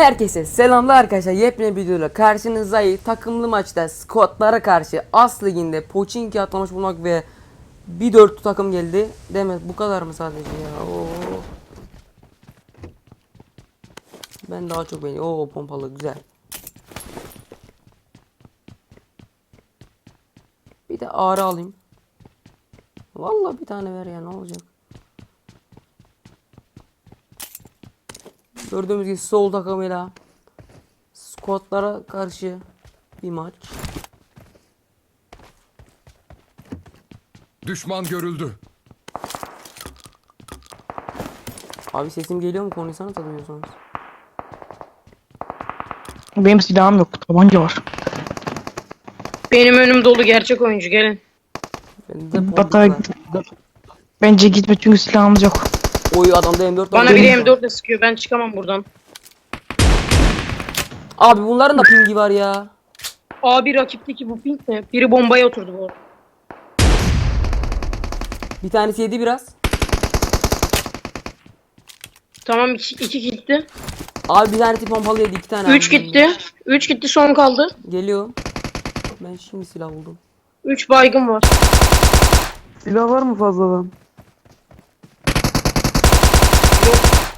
Herkese selamlar arkadaşlar. Yepyeni bir videoyla karşınızdayız. Takımlı maçta Scottlara karşı As Ligi'nde Pochinki atlamış bulmak ve bir dörtlü takım geldi. Demek bu kadar mı sadece ya? Oo. Ben daha çok beğeniyorum. Oo pompalı güzel. Bir de ağrı alayım. Vallahi bir tane ver ya ne olacak? Gördüğümüz gibi sol takımıyla Scottlara karşı bir maç. Düşman görüldü. Abi sesim geliyor mu konuşsanız da duyuyorsanız. Benim silahım yok. Tabanca var. Benim önüm dolu gerçek oyuncu gelin. Bende de Hatta bence gitme çünkü silahımız yok. Oy adamda M4 var. Bana biri M4 ile sıkıyor ben çıkamam buradan. Abi bunların da pingi var ya. Abi rakipteki bu pink ne? Biri bombaya oturdu bu arada. Bir tanesi yedi biraz. Tamam iki, iki gitti. Abi bir tanesi pompalı yedi iki tane. Üç abi. gitti. Üç gitti son kaldı. Geliyor. Ben şimdi silah buldum. Üç baygın var. Silah var mı fazladan?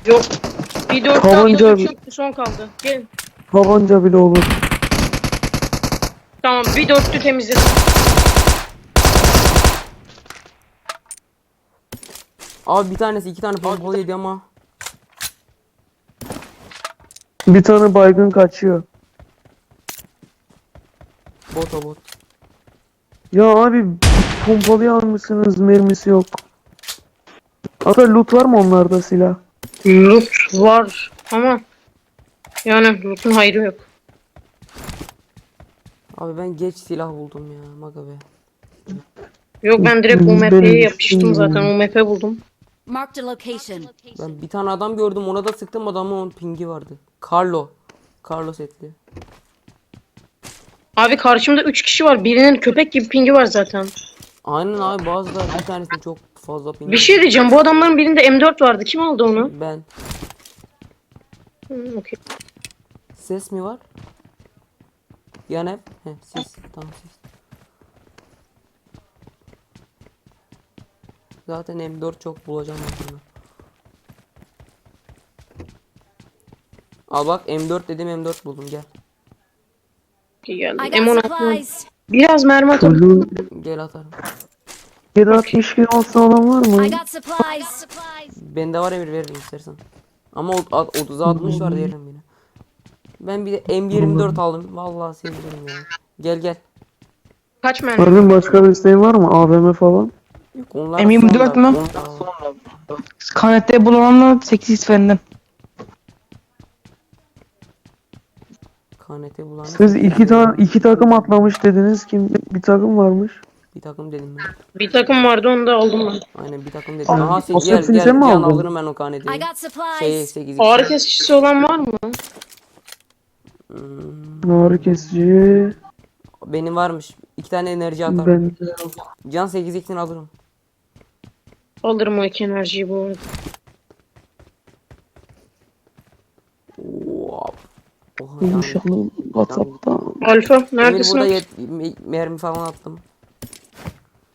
Yok. Bir dört kaldı. Tabanca- Üç gitti son kaldı. Gelin. Tabanca bile olur. Tamam bir dörtlü temizledim. Abi bir tanesi iki tane pompalı yedi ama. Bir tane baygın kaçıyor. Bot o bot. Ya abi pompalı almışsınız mermisi yok. Ata loot var mı onlarda silah? Loot var ama yani loot'un hayrı yok. Abi ben geç silah buldum ya. Maga be. Yok ben direkt UMP'ye yapıştım zaten. UMP buldum. Marked a location. Ben bir tane adam gördüm ona da sıktım adamın onun pingi vardı. Carlo. Carlo setli. Abi karşımda 3 kişi var. Birinin köpek gibi pingi var zaten. Aynen abi bazıları bir tanesinin çok fazla. Bir şey diyeceğim. Bu adamların birinde M4 vardı. Kim aldı onu? Ben. Hı, okey. Ses mi var? Yan hep. He ses. Tamam ses. Zaten M4 çok bulacağım bunu. Al bak M4 dedim M4 buldum gel. Okey, geldi. I got M16. supplies. Biraz mermi atalım. Gel atarım. 760 kilo olsa olan var mı? I got supplies. Bende var emir veririm istersen. Ama o- a- 30'a 60 var veririm yine. Ben bir de M24 aldım. Vallahi sevinirim ya. Gel gel. Kaç mermi? Harbin başka bir isteğin var mı? AVM falan. Yok onlar M24 sonra- mü? KNT bulanla 8 fenden. KNT bulan Siz iki tane iki takım atlamış dediniz. Kim bir takım varmış? Bir takım dedim ben. Bir takım vardı onu da aldım ben. Aynen bir takım dedim. Aha sen o gel gel sen mi can aldın? alırım ben o I KNT'yi. got Şey supplies. 8 Ağrı kesicisi olan var mı? Ağrı kesici. Benim varmış. İki tane enerji atarım. Ben Can 8 2'ni alırım. Alırım o iki enerjiyi bu arada. Oo. Oha, yani. buluşalım WhatsApp'ta. Alfa Emir neredesin? burada yet- me- mermi falan attım.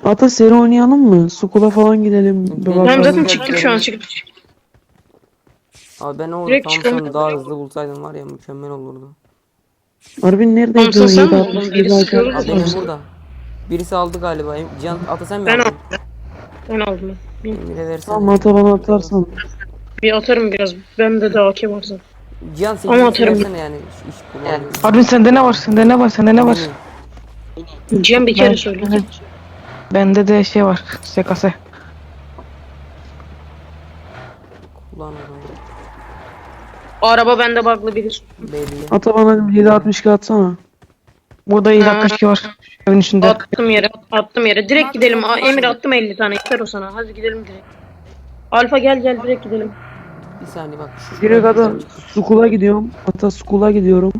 Ata seri oynayalım mı? Sukula falan gidelim. Ben- Tamam bakalım. zaten çıktık gel, şu an gel. çıktık. Abi ben o Direkt Thompson'ı daha hızlı bulsaydım var ya mükemmel olurdu. Harbin neredeydi? Thompson o sen mi 760 buldun? Biri kilo sıkıyordu açar Abi benim mısın? burada. Birisi aldı galiba. Em- Can Ata sen mi Ben aldın? aldım. Ben aldım. ben. Emir'e versene. Tamam ata bana atarsan. Bir atarım biraz. Bende de AK var zaten. Cihan 8 Ama 2 atarım. versene yani. iş. Harbin sende ne var? Sende ne var? Sende ne var? Cem bir kere Ben- söyle. Bende de şey var. SKS. Kullan o zaman. Araba bende bug'lı bilir. Belli. Ata bana 762 atsana. Burada 762 var. Evin içinde. Attım yere. Attım yere. Direkt gidelim. Aa, Emir attım 50 tane. Yeter o sana. Hadi gidelim direkt. Alfa gel gel direkt gidelim. Bir saniye bak. Şu Direkt ata Sukula gidiyorum. Ata Sukula gidiyorum.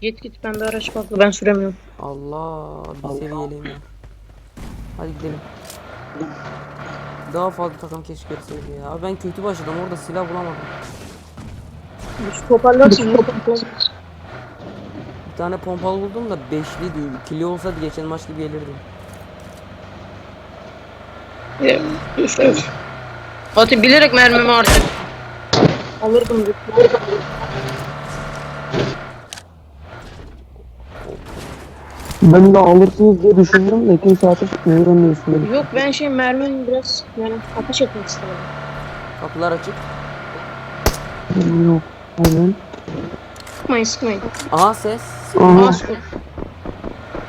Git git bende araç bug'lı. Ben süremiyorum. Allah bir seviyeliyim ya. Hadi gidelim. Daha fazla takım keşke görseydi ya. Abi ben kötü başladım orada silah bulamadım. Toparlarsın. toparlarsın. Bir tane pompalı buldum da beşli diyor. İkili olsa geçen maç gibi gelirdim. Fatih bilerek mermimi harcadım. Alırdım. alırdım. Ben de alırsınız diye düşündüm de kimse ateş etmiyor. De üstüne. Yok ben şey mermimi biraz yani ateş etmek istedim. Kapılar açık. Yok. Aynen. Sıkmayın sıkmayın. Aha ses. Aha. Aa, sıkın.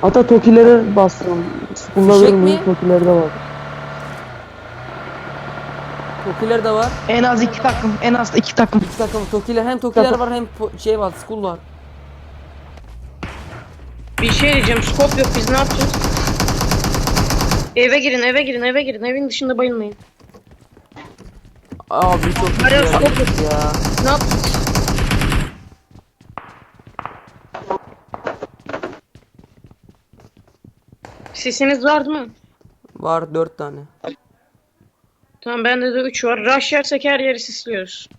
Hatta Tokilere bastım. Fişek verir mi? mi? Tokilerde var. Tokiler de var. En az iki takım. En az iki takım. İki takım Tokiler hem Tokiler Takım. var hem po- şey var, school var. Bir şey diyeceğim. Skop yok. Biz ne yapacağız? Eve girin, eve girin, eve girin. Evin dışında bayılmayın. Abi çok Alo, ya. stop. ya. Ne yapacağız? Sesiniz var mi? Var dört tane. Tamam bende de 3 var. Rush yersek her yeri sisliyoruz.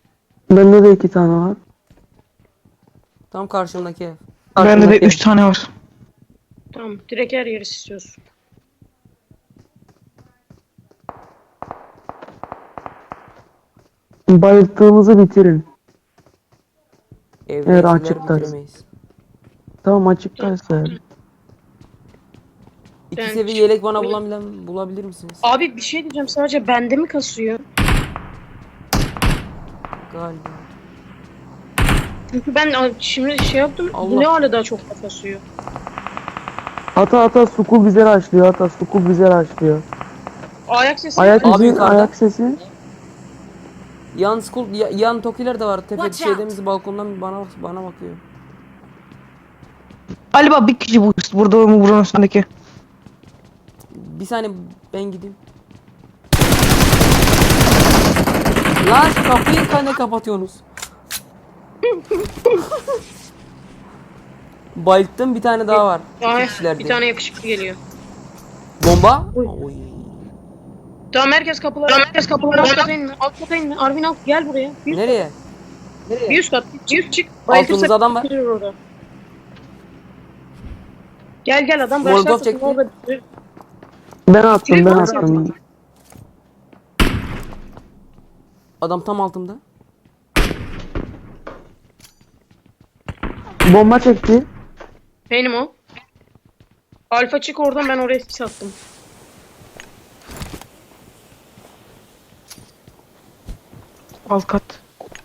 Bende de iki tane var. Tam karşımdaki ev. Bende de üç tane var. Tamam direkt her yeri sisliyoruz. Bayılttığımızı bitirin. Evde Eğer bitiremeyiz. Tamam açıktaysa. İki Ben- seviye yelek bana bulabilen, bulabilir misiniz? Abi bir şey diyeceğim sadece bende mi kasıyor? Galiba. Çünkü ben a- şimdi şey yaptım. Allah. Ne hala daha çok kasıyor? Ata ata Sukul bize açlıyor. Ata Sukul bize açlıyor. Ayak sesi. Ayak Abi sesi, yukarıda. ayak sesi. Yan school, ya- yan Tokiler de var. Tepede Watch şeydemiz balkondan bana bana bakıyor. Galiba bir kişi bu burada mı buranın üstündeki. Bir saniye ben gideyim. Lan kapıyı kane kapatıyorsunuz. Bayılttım bir tane daha var. İki kişilerdi. bir tane yakışıklı geliyor. Bomba. Oy. Tamam herkes kapılar. Tamam herkes kapılar. Alt kata inme. Alt kata inme. Arvin alt gel buraya. Bir, Nereye? bir üst kat. Bir üst çık. Altımızda adam var. bitirir orada. Gel gel adam Molotov başlarsın çekti. orada bitirir. Ben attım ben attım. Adam tam altımda. Bomba çekti. Benim o. Alfa çık oradan ben oraya sis attım. Alt kat.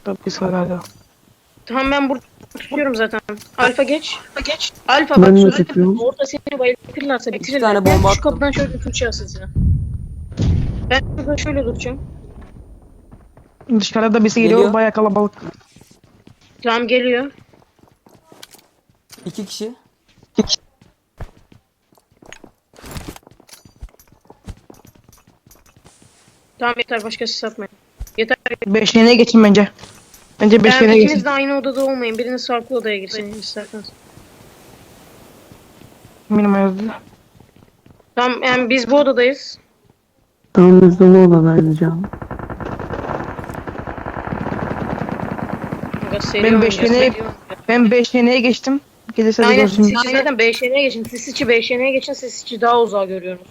Tabii bir var. Tamam ben burada tutuyorum zaten. Alfa geç. Alfa geç. Alfa Ben bak şöyle tutuyorum. orada seni bayıltırlarsa bitirirler. tane Ben bomba şu attım. kapıdan şöyle tutacağız sizi. Ben şurada şöyle duracağım. Dışarıda birisi geliyor, Geliyor. bayağı kalabalık. Tamam geliyor. İki kişi. Tamam yeter başka sis atmayın. Yeter. Beşliğine geçin bence. Bence Ben beşliğine ikiniz geçin. de aynı odada olmayın. Biriniz farklı odaya girsin isterseniz. Benim ayazdı. Tamam yani biz bu odadayız. Tamam biz de bu odadayız canım. Aga, seri Ben oynayacağız, beşliğine, seri ben beşliğine geçtim. Gelirse de Aynen görsün. siz zaten BŞN'ye geçin. Siz içi BŞN'ye geçin. Siz içi daha uzağa görüyorsunuz.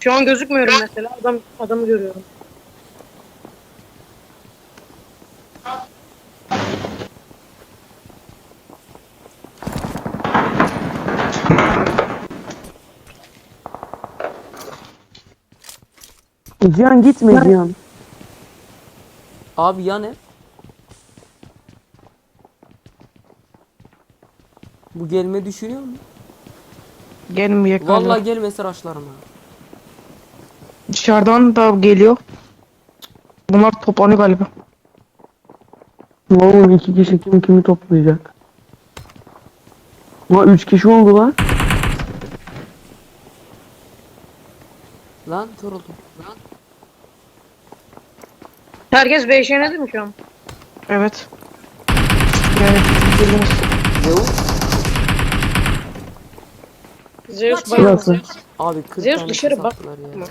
Şu an gözükmüyorum mesela. Adam adamı görüyorum. Cihan gitme Cihan. Abi yan ev. Bu gelme düşünüyor mu? Gelmiyor galiba. Vallahi gelmese raşlarım ha. Dışarıdan da geliyor. Bunlar toplanıyor galiba. Oğlum iki kişi kim kimi toplayacak? Ama üç kişi oldu lan. Lan kör oldum. Lan. Herkes BŞN'de mi şu an? Evet. Yani geliyoruz. Zeus. Zeus bayılmasın. Burası. Abi 40 Zeus tane dışarı bak- attılar ya.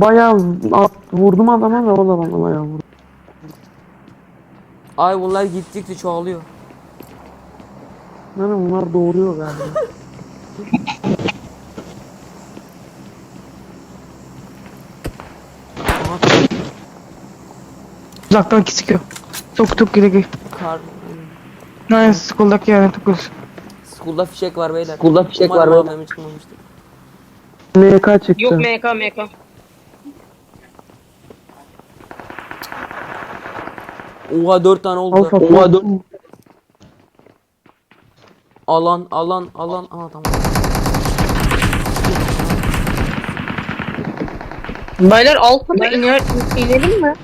Bayağı at, vurdum adama ve o da bana bayağı vurdu. Ay bunlar gittikçe çoğalıyor. Yani bunlar doğuruyor galiba. Aha Uzaktan iki sıkıyor. Çok çok geri. kar. Yani skuldaki yani tukul. School'da fişek var beyler. School'da fişek var beyler. Benim çıkmamıştı. MK çıktı. Yok MK MK. Oha 4 tane oldu. Alfa. Oha 4. Alan alan alan. Aa tamam. Baylar altta iner, inelim mi?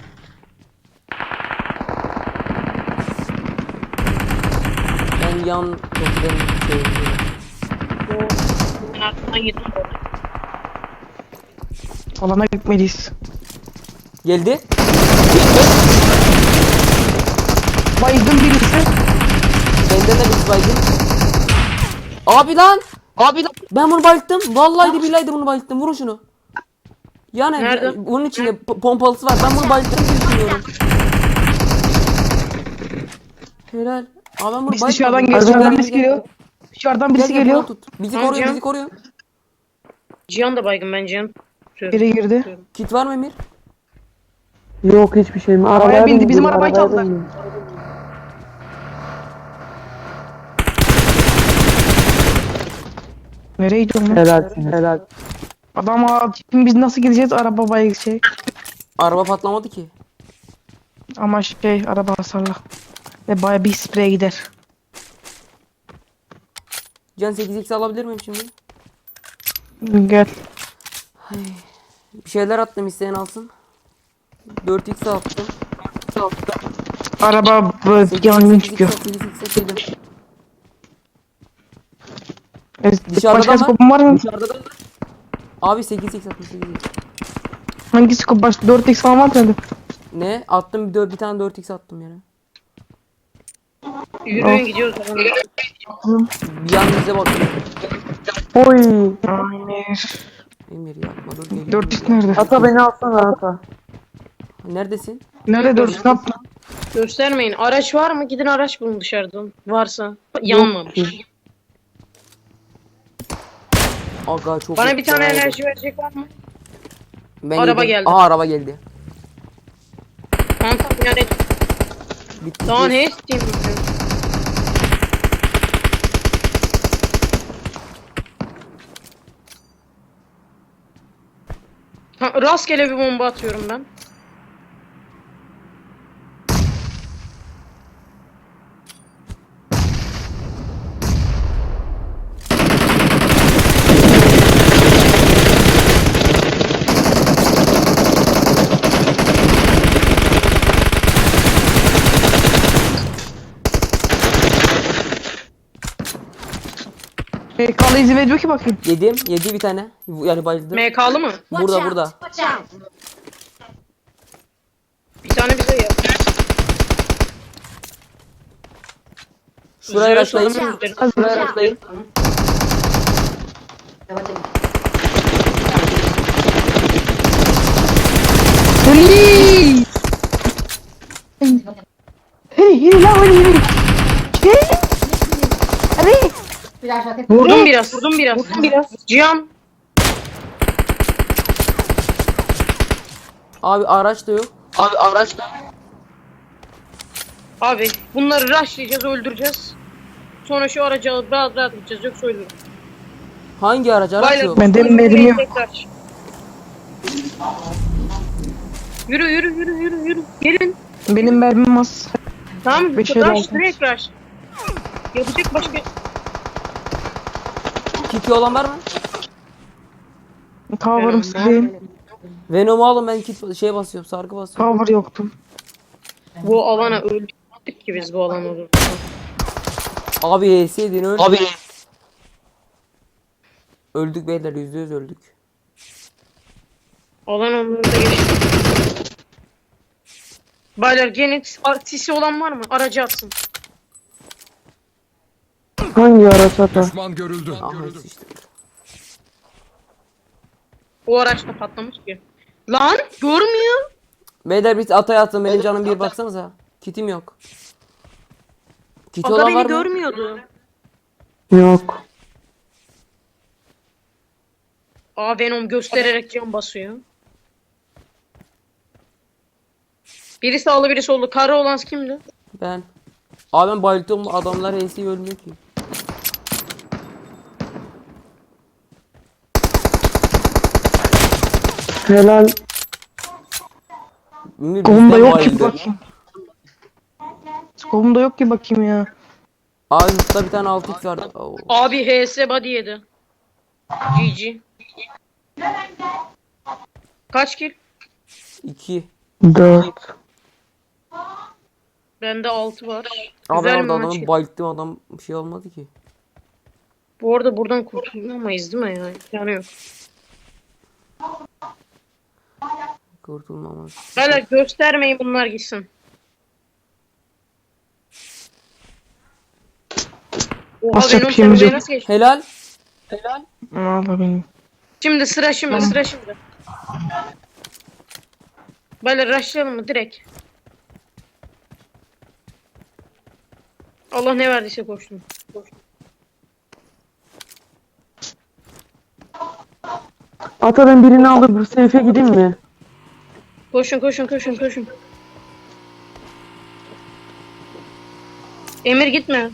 Ben yan toplarım. Ben arkadan yedim. Alana gitmeliyiz. Geldi. Baygın birisi. Benden de bir baygın. Abi lan. Abi lan. Ben bunu bayılttım. Vallahi de billahi de bunu bayılttım. Vurun şunu. Yani Nerede? bunun içinde p- pompalısı var. Ben bunu bayılttım diye düşünüyorum. Helal. Abi ben bunu Biz bayılttım. dışarıdan Gel, geliyor. Dışarıdan birisi gel. geliyor. Gel, bunu Tut. Bizi Tamam, koruyor, Cihan. bizi koruyor. Cihan da baygın ben Cihan. Geri girdi. Kit var mı Emir? Yok hiçbir şey mi? Arabaya bindi, bindim, bizim arabayı arabaya çaldılar. bindim. Nereye gidiyorsun lan? Helal. Adam aa, şimdi biz nasıl gideceğiz araba baygın şey. Araba patlamadı ki. Ama şey araba hasarlı. Ve baya bir spreye gider. Can 8x alabilir miyim şimdi? Gel. Bir şeyler attım isteyen alsın. 4x attım. Araba böyle 8x, yangın 8x, çıkıyor. 8x dedim. Evet, Dışarıda Başka mı? skopun var mı? Abi 8x attım 8x. Hangi skop? Baş 4x falan var mı? Ne? Attım bir, dö- bir tane 4x attım yere. Yürüyün gidiyoruz. Bize bakıyor. Oy. Hayır. Emir yapma dur geliyorum. 4x nerede? Ata beni alsana ata. Neredesin? Nerede 4x? Ne yaptın? Göstermeyin. Araç var mı? Gidin araç bulun dışarıdan. Varsa. Yanmamış. Aga çok Bana bir tane oldu. enerji verecek var mı? Ben Araba yedim. geldi. Aha araba geldi. Yani. Bitti. Daha ne isteyeyim Rastgele bir bomba atıyorum ben. E, kalı izin veriyor ki bakayım. Yedim. Yedi bir tane. Yani bayıldı. MK'lı mı? Burada burada. Bir tane bize ya. Şuraya rastlayın. Şuraya rastlayın. Huli! Hadi yürü lan hadi yürü. Hey! Hadi. Vurdum biraz. Vurdum biraz. Vurdum biraz. Cihan. Abi araç da yok. Abi araç da Abi bunları rushlayacağız öldüreceğiz. Sonra şu aracı alıp rahat rahat gideceğiz yoksa ölürüm. Hangi araç? Araç Baylar, yok. Ben de mermi yok. tekrar. Yürü yürü yürü yürü yürü. Gelin. Benim mermim az. Tamam Bir şey rush olmaz. direkt rush. Yapacak başka Kiti olan var mı? Cover'ım sileyim. Venom'u alın ben kit şey basıyorum. Sargı basıyorum. Cover yoktu. bu alana öldük ki biz bu alana olur. Abi HS'ydin öldük. Abi. Öldük beyler yüzde yüz öldük. Alan onları da geçti. Baylar gelin sisi olan var mı? Aracı atsın. Hangi araç ata? Düşman görüldü. Aha sıçtık. O araç da patlamış ki. Lan görmüyor. Beyler bir ataya atın benim canım bir baksanıza. Kitim yok. Kit Aga olan beni var mı? görmüyordu. Yok. Aa Venom göstererek can basıyor. Biri sağlı biri sollu. Kara olan kimdi? Ben. Abi ben bayılttım adamlar AC ölmüyor ki. Helal. Bizden yok ki bakayım. Kolumda yok ki bakayım ya. Abi burada bir tane 6x vardı. Oo. Abi HS body yedi. GG. Kaç kill? 2. 4. Bende 6 var. Abi Güzel orada maç. adamı bayılttım adam bir şey olmadı ki. Bu arada buradan kurtulamayız değil mi ya? Yani yok. Kurtulmamız. Beyler göstermeyin bunlar gitsin. Oha Basacak benim yok. nasıl geçti? Helal. Valla benim. Şimdi sıra şimdi sıra şimdi. Böyle rushlayalım mı direkt? Allah ne verdiyse koştum. Ata ben birini alıp bir seyfe gideyim mi? Koşun koşun koşun koşun. Emir gitme.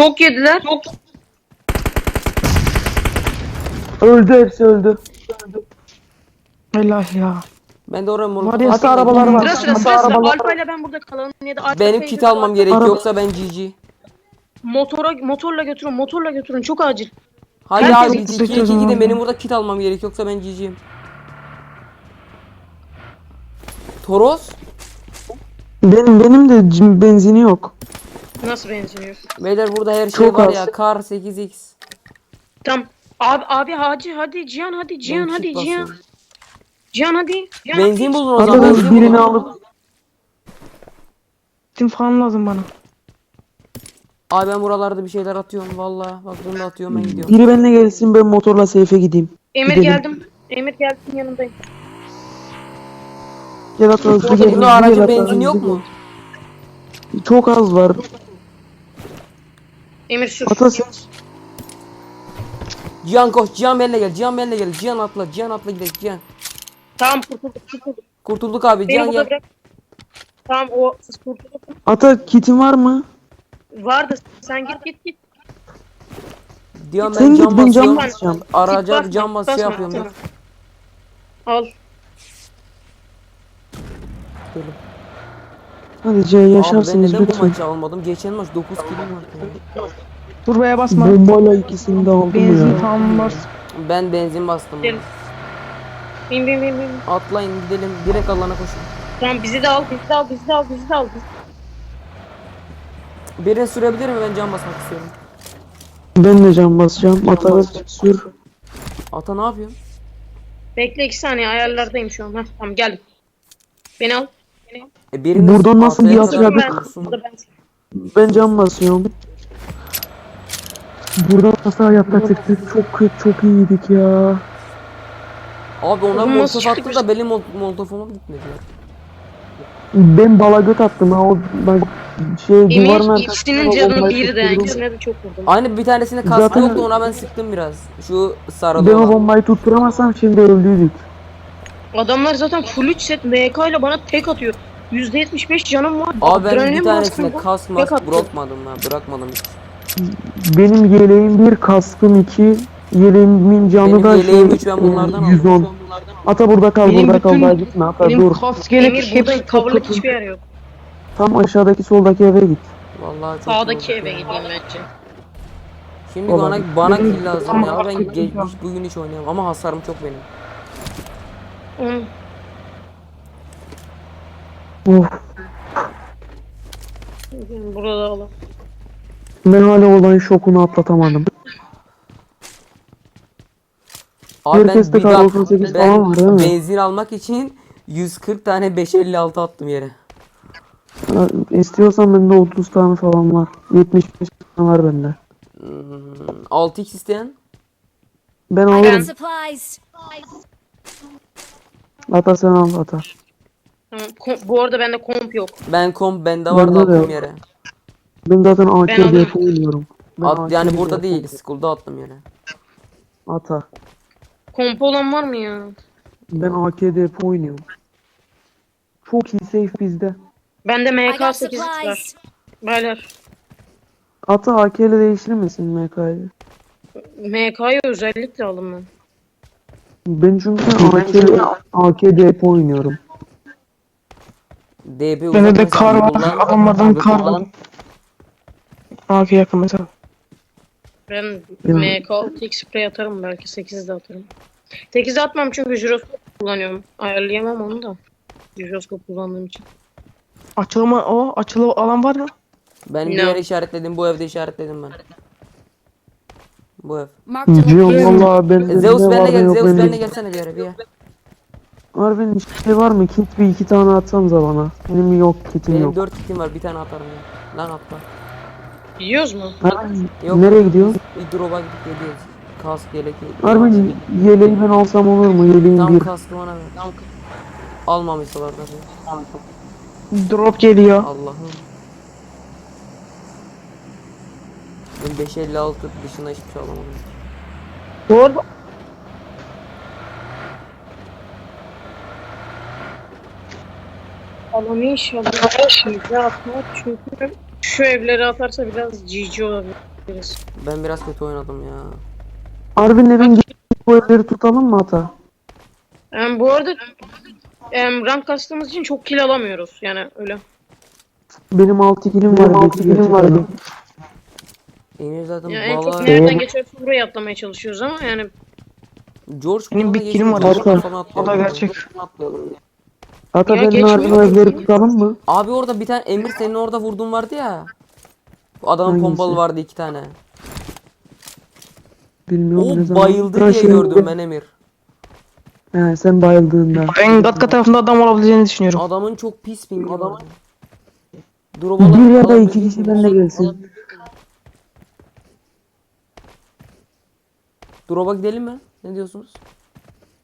Çok yediler. Çok. Öldü hepsi öldü. Helal ya. Ben de oraya Var ya, attım. Hatta arabalar var. Sıra sıra Hatta sıra sıra. arabalar Alfa ile ben burada kalalım ya da Alfa Benim kit almam gerek Araba- yoksa ben GG. Motora motorla götürün motorla götürün çok acil. Hadi Herkes abi kit 2 2 istiyordu gidin benim burada kit almam gerek yoksa ben GG'yim. Toros. Benim benim de cim- benzini yok. Nasıl benziniyor? Beyler burada her şey Çok var az. ya. Kar 8x. Tamam. Abi abi hacı hadi Cihan hadi Cihan Ben hadi kit Cihan. basıyorum. Cihan hadi. Cihan Benzin hadi. buldun o zaman. Benzin birini alıp Tim falan lazım bana. Abi ben buralarda bir şeyler atıyorum valla. Bak bunu da atıyorum ben gidiyorum. biri benimle gelsin ben motorla seyfe gideyim. Emir Gidelim. geldim. Emir geldim yanındayım. Gel Ata hızlı gel. Hızlı aracın benzin hızlı yok gel. mu? Çok az var. Emir sür. Ata sen Cihan koş. Cihan benimle gel. Cihan benimle gel. Cihan atla. Cihan atla gidelim. Cihan. Tamam kurtulduk kurtulduk. Kurtulduk abi. Beni Cihan burada gel. bırak. Tamam o siz kurtulduk. Ata kitin var mı? Vardı sen git git git. Sen ben git cam ben cam basıyorum. basacağım. Araca Git cam basma, basıyor basma, yapıyorum. tamam. Al. Hadi C Abi ben yaşarsınız neden bu lütfen. maçı almadım? Geçen maç 9 kilim vardı. ya. Turbaya basma. Bombayla ikisini de aldım Benzin ya. tamam bas. Ben benzin bastım. Bin bin bin bin. Atlayın gidelim. Direkt alana koşun. Tamam bizi de al bizi de al bizi de al bizi de al. Birini sürebilir mi? Ben cam basmak istiyorum. Ben de cam basacağım. Ata sür. Ata ne yapıyorsun? Bekle iki saniye ayarlardayım şu an. Heh, tamam geldim. Beni al. Beni al. E birini Buradan nasıl bir atladık? Ben, vursun. burada ben. Ben cam basıyorum. Buradan nasıl hayatta çıktık? Çok kötü, çok iyiydik ya. Abi ona molotof attı da benim mol molotofuma gitmedi ya. Ben bala göt attım ha. O bak şey duvarın Emir arkasına ikisinin canı bir de. İkisine de çok vurdum. Aynı bir tanesinde kaskı Zaten- yoktu ona ben sıktım biraz. Şu sarılı Ben o olan. bombayı tutturamazsam şimdi öldüydük. Adamlar zaten full 3 set MK ile bana tek atıyor. %75 canım var. Abi ben Adrenalin bir tek mask attı. bırakmadım ha bırakmadım hiç. Benim yeleğim bir, kaskım iki. Yeleğimin canı Benim da yeleğim şey, üç, ben bunlardan e, aldım. 110. Ata burada kal, Benim burada kal, bütün- daha gitme. Ata Benim dur. Emir burada hepsi çok hiçbir yer yok. Tam aşağıdaki soldaki eve git. Vallahi çok Sağdaki iyi oldu. eve gideyim bence. Şimdi bana bana Benim- kill lazım ya. Ben haklısın ge- ya. hiç bugün hiç oynayamam ama hasarım çok benim. Hı. Of. Burada alalım. Ben hala olayın şokunu atlatamadım. Abi ben Herkeste bir kar dakika 98 ben falan var, değil mi? benzin almak için 140 tane 556 attım yere. Ha, İstiyorsan bende 30 tane falan var. 75 tane var bende. Hmm, 6x isteyen? Ben alırım. Ata sen al ata. Tamam, kom- bu arada bende komp yok. Ben komp bende vardı Bende de attım yok. yere. Ben zaten Ben oynuyorum. Ben At, yani AKDF burada değil, oynuyorum. school'da attım yere. Ata. Komp olan var mı ya? Ben AKDF oynuyorum. Çok iyi safe bizde. Bende I got MK8 var. supplies. Beyler. Ata AK ile değiştirir misin MK'yı? MK'yı özellikle aldım ben. Ben çünkü AK AKDF oynuyorum. DB Bende de kar var. kullan. Alamadım Abi kar kullan. var. AK yakın mesela. Ben Ya. MK6 spray atarım belki 8 de atarım. 8 atmam çünkü jiroskop kullanıyorum. Ayarlayamam onu da. Jiroskop kullandığım için. Açılma o açılı alan var mı? Ben bir No. yere işaretledim, bu evde işaretledim ben. Bu ev. Marked a location. valla ben Zeus benle gel, yok Zeus benle gelsene bir yere bir yere. Harbiden şey var mı? Kit bir iki tane atsanıza bana. Benim yok kitim Benim yok. 4 kitim var, bir tane atarım ya. Lan atla. Yiyoruz mu? Ha, Yok. Nereye gidiyor? Bir drop'a gidip geliyoruz. Kask, yelek. Harbiden yeleği ben alsam olur mu? Yeleğin Tam bir. kaskı bana ver. Almamışlar da. Drop geliyor. Allah'ım. Ben 556 dışında hiçbir şey alamadım. Bu Alanı inşallah şimdi atmak çünkü şu evleri atarsa biraz GG olabiliriz. Ben biraz kötü oynadım ya. Harbiden evin gidip bu evleri tutalım mı ata? Yani bu arada em, rank kastığımız için çok kill alamıyoruz. Yani öyle. Benim 6 kilim var. 6 kilim var. Emir zaten Yani en çok nereden geçerse buraya atlamaya çalışıyoruz ama yani George Benim bir kilim var. Arka. o da gerçek. Ata Ya benim geçmiyor. o evleri tutalım mı? Abi orada bir tane Emir senin orada vurduğun vardı ya. Bu Adamın Hangisi? pompalı vardı iki tane. Bilmiyorum ne O zaman. bayıldı Ha, diye şey- gördüm ben Emir. He sen bayıldığında. Ben Gatka tarafında adam olabileceğini düşünüyorum. Adamın çok pis pingi vardı. Bir Drop'alar ya da iki kişi benimle gelsin. Drop'a gidelim mi? Ne diyorsunuz?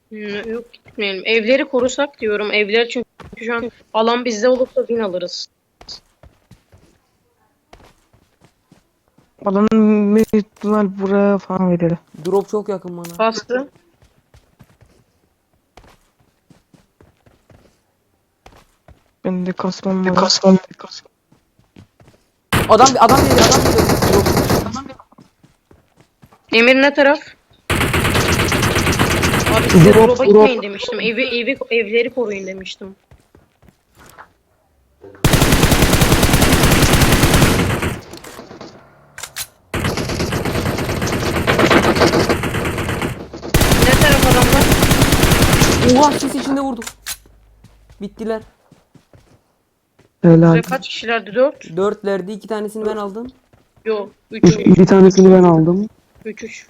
Hmm, yok gitmeyelim. Evleri korusak diyorum. Evler çünkü şu an alan bizde olursa win alırız. Alanın ihtimal buraya falan verir. Drop çok yakın bana. Bastı. Ben de kasmam var. Kasmam. Adam adam geliyor adam geliyor. Drop. Emir ne taraf? Abi size Drop, drop'a drop. gitmeyin demiştim. Evi, evi, evleri koruyun demiştim. Ne taraf adamlar? Oha sis içinde vurdum. Bittiler. Helal. Size kaç kişilerdi? Dört? Dörtlerdi iki tanesini ben aldım. Yok. Üç. Üç, bir tanesini ben aldım. Üç üç.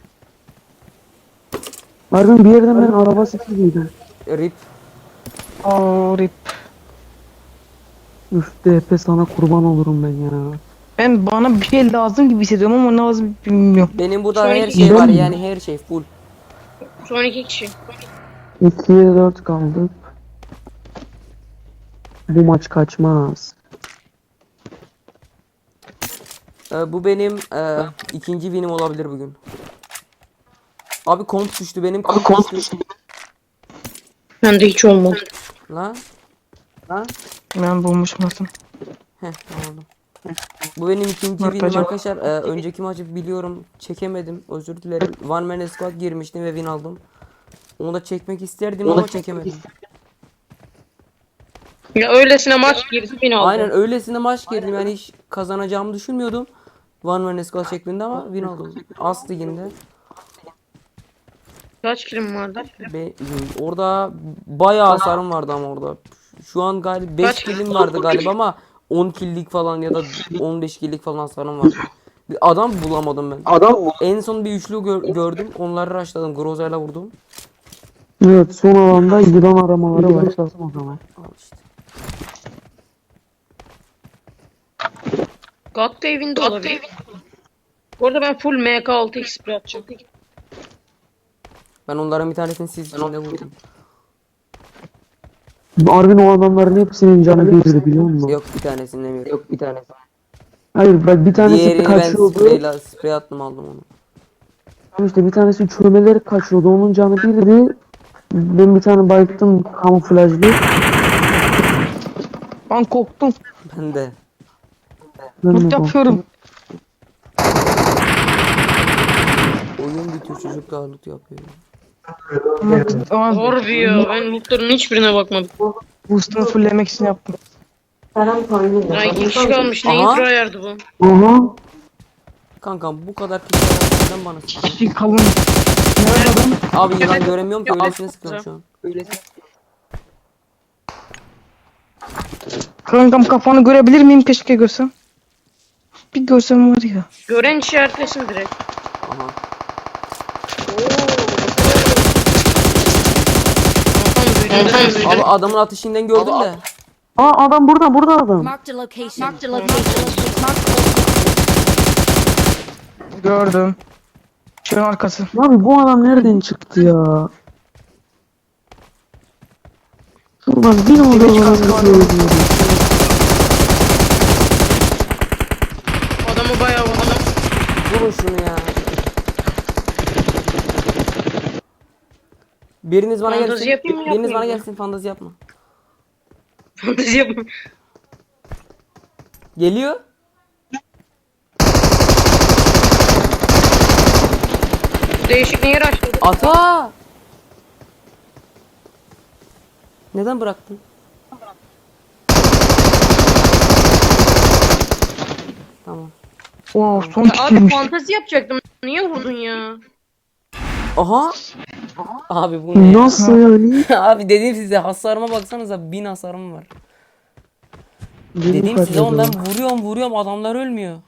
Harbiden bir yerden ben araba sesi duydum. Rip. Aa, rip. Üf DP sana kurban olurum ben ya. Ben bana bir şey lazım gibi hissediyorum ama ne lazım bilmiyorum. Benim burada her şey var mi? yani her şey full. Son iki kişi. 2'ye 4 kaldık. Bu maç kaçmaz. Ee, bu benim e, ikinci winim olabilir bugün. Abi komp düştü benim komp düştü. Bende hiç olmadı. La. Ben bulmuşum aslında. Heh aldım. Bu benim ikinci acaba- arkadaşlar. Ee, önceki maçı biliyorum çekemedim. Özür dilerim. One Man Squad girmiştim ve win aldım. Onu da çekmek isterdim ama çekemedim. Ya öylesine maç girdi win aldı. Aynen öylesine maç girdim yani hiç kazanacağımı düşünmüyordum. One Man Squad şeklinde ama win aldım. As liginde. Kaç kilim vardı? Be- orada bayağı hasarım vardı ama orada. Şu an galiba 5 Kaç killim vardı galiba ama 10 killik falan ya da 15 killik falan hasarım vardı. Bir adam bulamadım ben. Adam En son bir üçlü gör- gördüm. Onları rushladım. Groza'yla vurdum. Evet son alanda yılan aramaları başlasın o zaman. Al işte. God da evinde olabilir. Bu arada ben full MK6 XP atacağım. Ben onların bir tanesini siz içinde vurdum. Arvin o adamların hepsinin canı birdi biliyor musun? Yok bir tanesini demiyorum. Yok bir tanesi. Hayır bak bir tanesi Diğerini ben kaçıyordu. spreyle, sprey attım aldım onu. Tamam işte bir tanesi çömelerek kaçıyordu. Onun canı birdi. Ben bir tane bayılttım kamuflajlı. Ben korktum. Ben de. Ben de Loot yapıyorum. Oyun bitiyor çocuk daha loot yapıyor. Ama, ama Harbi ya ben lootların hiçbirine bakmadım. boost'unu fulllemek için yaptım. Ya iki kişi kalmış neyin Aha. tryhard'ı bu? Aha. Kankam bu kadar kimse bana sıkıyor. Kişi kalın. Nerede adam? Abi yılan göremiyorum ki öylesine sıkıyorum şu an. Kankam kafanı görebilir miyim? Keşke görsem. Bir görsem var ya. Gören işaretlesin direkt. Aha. Kankam Abi adamın atışından gördüm de. Aa adam burada burada adam. Marked a location. Marked a location. Gördüm. Şunun arkası. Abi bu adam nereden çıktı ya? Şuradan bir odalara gidiyorum. Adamı bayağı vurdum. Vurun şunu ya. Biriniz bana Fantazi gelsin. yapayım mı, Biriniz bana mı? gelsin fantazi yapma. Fantezi yapayım. Geliyor. Değişik niye açtı? Ata! Neden bıraktın? Tamam. Wow son Abi kişiymiş. fantezi yapacaktım. Niye vurdun ya? Aha! Abi bu ne? Nasıl yani? Abi dedim size hasarıma baksanıza bin hasarım var. Beni Dedim size oğlum ben vuruyorum vuruyorum adamlar ölmüyor.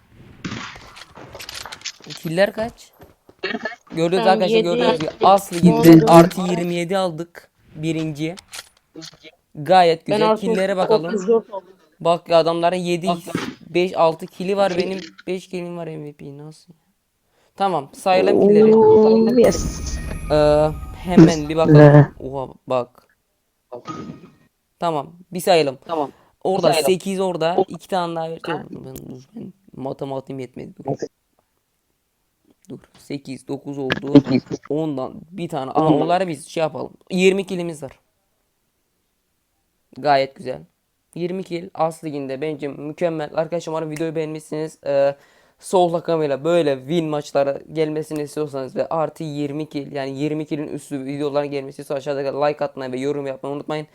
Killer kaç? Gördünüz Tamam, arkadaşlar yedi. gördünüz. As liginde artı 27 aldık birinciye. Gayet Ben güzel. artı Killere bakalım. 34 aldım. Bak ya adamların 7 5 6 kili var benim 5 kilim var MVP nasıl? Tamam sayalım killeri. Oh, yes. Ee, hemen bir bakalım. Oha bak. Tamam bir sayalım. Tamam. Orada 8 orada 2 tane daha ver. Ben, dur, ben matematiğim yetmedi. Dur. Dur 8 9 oldu. 10'dan bir tane. Aha onları biz şey yapalım. 20 kilimiz var. Gayet güzel. 20 kill As Ligi'nde bence mükemmel. Arkadaşlar umarım videoyu beğenmişsiniz. Ee, sol takımıyla böyle win maçlara gelmesini istiyorsanız ve artı 20 kill yani 20 kill'in üstü videoların gelmesi istiyorsanız aşağıdaki like atmayı ve yorum yapmayı unutmayın.